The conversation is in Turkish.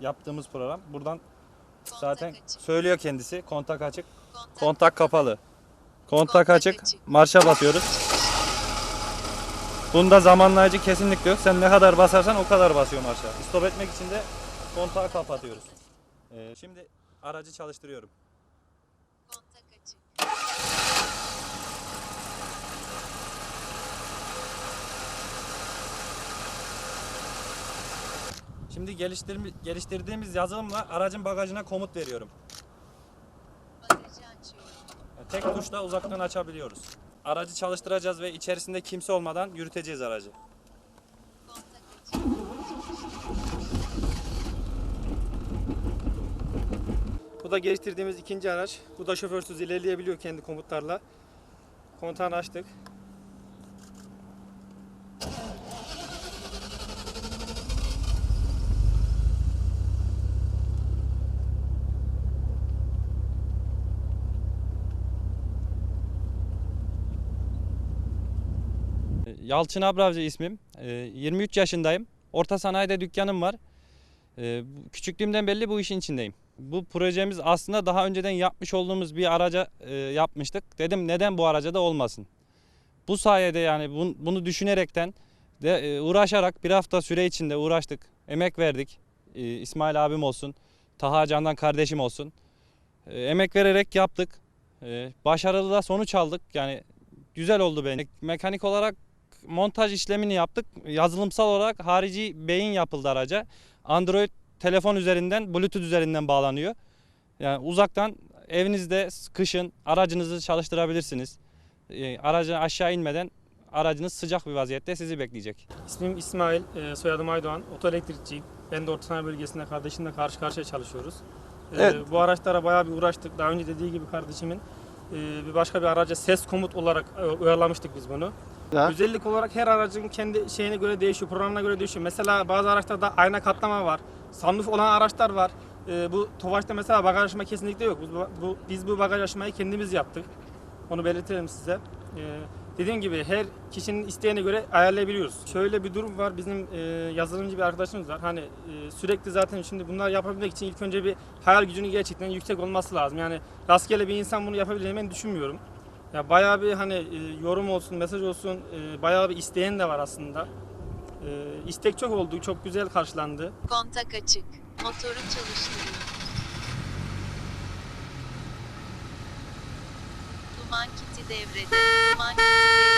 yaptığımız program. Buradan Kontak zaten açık. söylüyor kendisi. Kontak açık, Kontak, kontak kapalı. Kontak Kontak açık, açık. marşa basıyoruz. Bunda zamanlayıcı kesinlikle yok. Sen ne kadar basarsan o kadar basıyor marşa. Stop etmek için de kontağı kapatıyoruz. Ee, şimdi aracı çalıştırıyorum. Şimdi geliştirdiğimiz yazılımla aracın bagajına komut veriyorum. Tek tuşla uzaktan açabiliyoruz. Aracı çalıştıracağız ve içerisinde kimse olmadan yürüteceğiz aracı. Bu da geliştirdiğimiz ikinci araç. Bu da şoförsüz ilerleyebiliyor kendi komutlarla. Kontağını açtık. Yalçın Abravcı ismim. Ee, 23 yaşındayım. Orta sanayide dükkanım var. Ee, Küçüklüğümden belli bu işin içindeyim. Bu projemiz aslında daha önceden yapmış olduğumuz bir araca e, yapmıştık. Dedim neden bu araca da olmasın. Bu sayede yani bun- bunu düşünerekten de e, uğraşarak bir hafta süre içinde uğraştık. Emek verdik. Ee, İsmail abim olsun. Taha Can'dan kardeşim olsun. Ee, Emek vererek yaptık. Ee, Başarılı da sonuç aldık. Yani güzel oldu benim. Mekanik olarak montaj işlemini yaptık. Yazılımsal olarak harici beyin yapıldı araca. Android telefon üzerinden, Bluetooth üzerinden bağlanıyor. Yani uzaktan evinizde kışın aracınızı çalıştırabilirsiniz. Ee, aracı aşağı inmeden aracınız sıcak bir vaziyette sizi bekleyecek. İsmim İsmail, e, soyadım Aydoğan. Otoelektrikçiyim. Ben de Orta Bölgesi'nde kardeşimle karşı karşıya çalışıyoruz. E, Evet. Bu araçlara bayağı bir uğraştık. Daha önce dediği gibi kardeşimin e, bir başka bir araca ses komut olarak e, uyarlamıştık biz bunu. Ya. Özellik olarak her aracın kendi şeyine göre değişiyor, programına göre değişiyor. Mesela bazı araçlarda ayna katlama var, sunroof olan araçlar var. E, bu Tofaş'ta mesela bagaj açma kesinlikle yok. Biz bu, bu- biz bu bagaj açmayı kendimiz yaptık. Onu belirtelim size. E, dediğim gibi her kişinin isteğine göre ayarlayabiliyoruz. Şöyle bir durum var. Bizim e, yazılımcı bir arkadaşımız var. Hani e, sürekli zaten şimdi bunlar yapabilmek için ilk önce bir hayal gücünün gerçekten yüksek olması lazım. Yani rastgele bir insan bunu yapabileceğini ben düşünmüyorum. Ya bayağı bir hani e, yorum olsun, mesaj olsun, e, bayağı bir isteyen de var aslında. E, istek çok oldu, çok güzel karşılandı. Kontak açık. Motoru çalıştırıyorum. Duman kiti devrede. Duman kiti